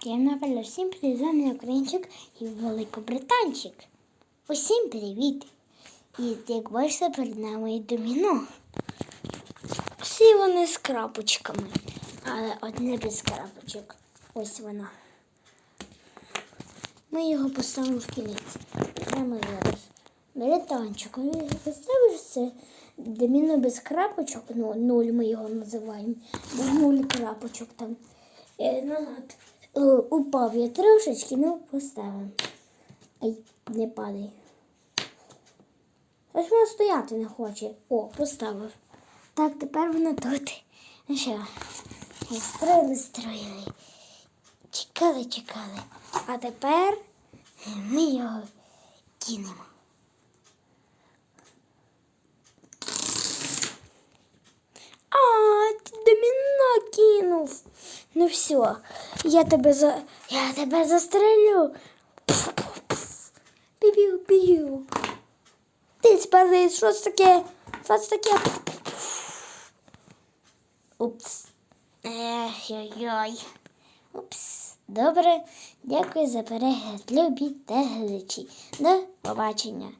Всім напевно, всім привіт, Українчик і Великобританчик. Усім привіт! І як бачите, перед нами і доміно. Всі вони з крапочками, але одне без крапочок. Ось воно. Ми його поставимо в кінець. Прямо зараз. Британчик, ну, представиш це доміно без крапочок, ну, нуль ми його називаємо, нуль крапочок там. Назад. Е, упав я трошечки, ну поставимо. Ай, не падай. Ось воно стояти не хоче. О, поставив. Так, тепер воно тут. Ну що, строїли, строїли. Чекали, чекали. А тепер ми його кинемо. А, ти доміно кинув. Ну все, я тебе за. Я тебе застрелю. Пів пів. Ти спалиш, що це таке? Що це таке? Упс. Ой-ой. Упс. Добре. Дякую за перегляд. Любі та глядачі. До побачення.